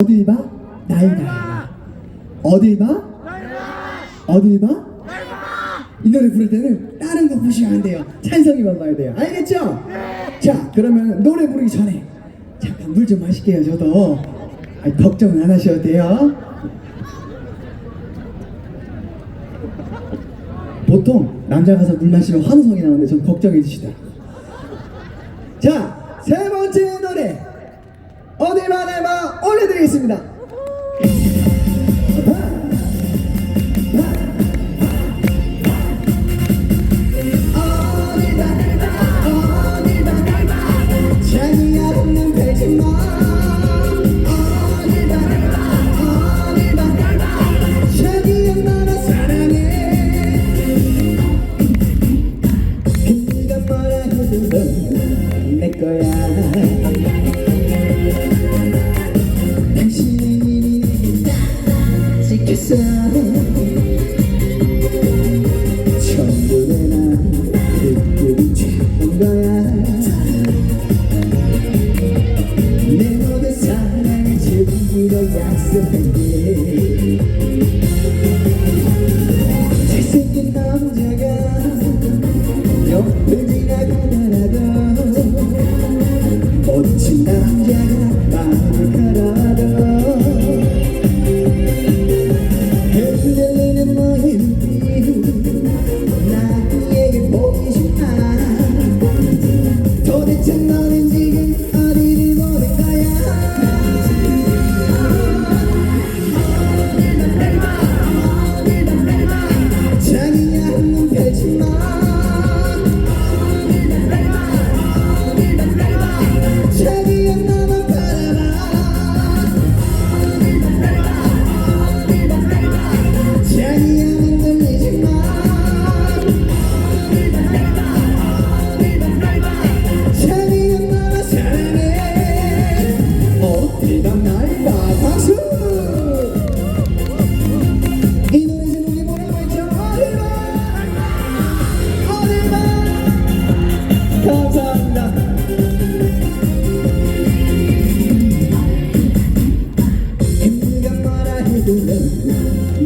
어딜 봐? 날 봐. 어딜 봐? 어딜 봐? 이 노래 부를 때는 다른 거 보시면 안 돼요. 찬성이만 봐야 돼요. 알겠죠? 자, 그러면 노래 부르기 전에 잠깐 물 좀 마실게요. 저도 아니, 걱정은 안 하셔도 돼요. 보통 남자 가서 물 마시면 환성이 나오는데 좀 걱정해 주시더라고요. 자, 세 번째 노래 날 봐, 올려드리겠습니다. 어딜 봐, Senhor.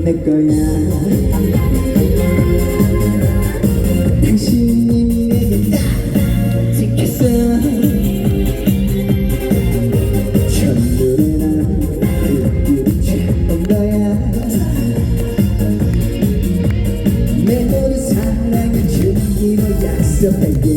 내 거야. 당신이 미래를 딱 지켰어. 전부의 난 그들이 최고인 거야. 내 모든 사랑을 주기로 약속할게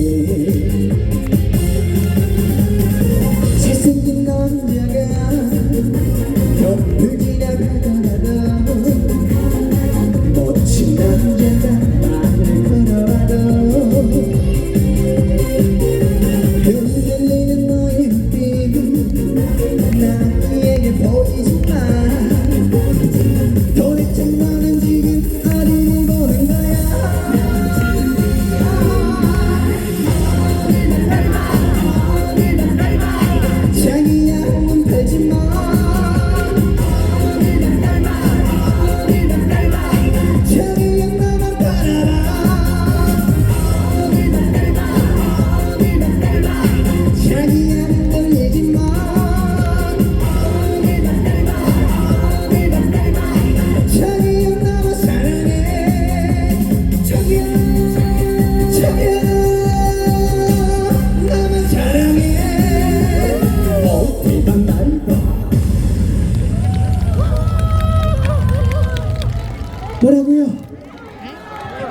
뭐라고요?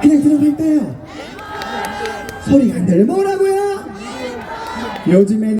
그냥 들어갈까요? 소리가 안 들려 뭐라고요? 요즘에는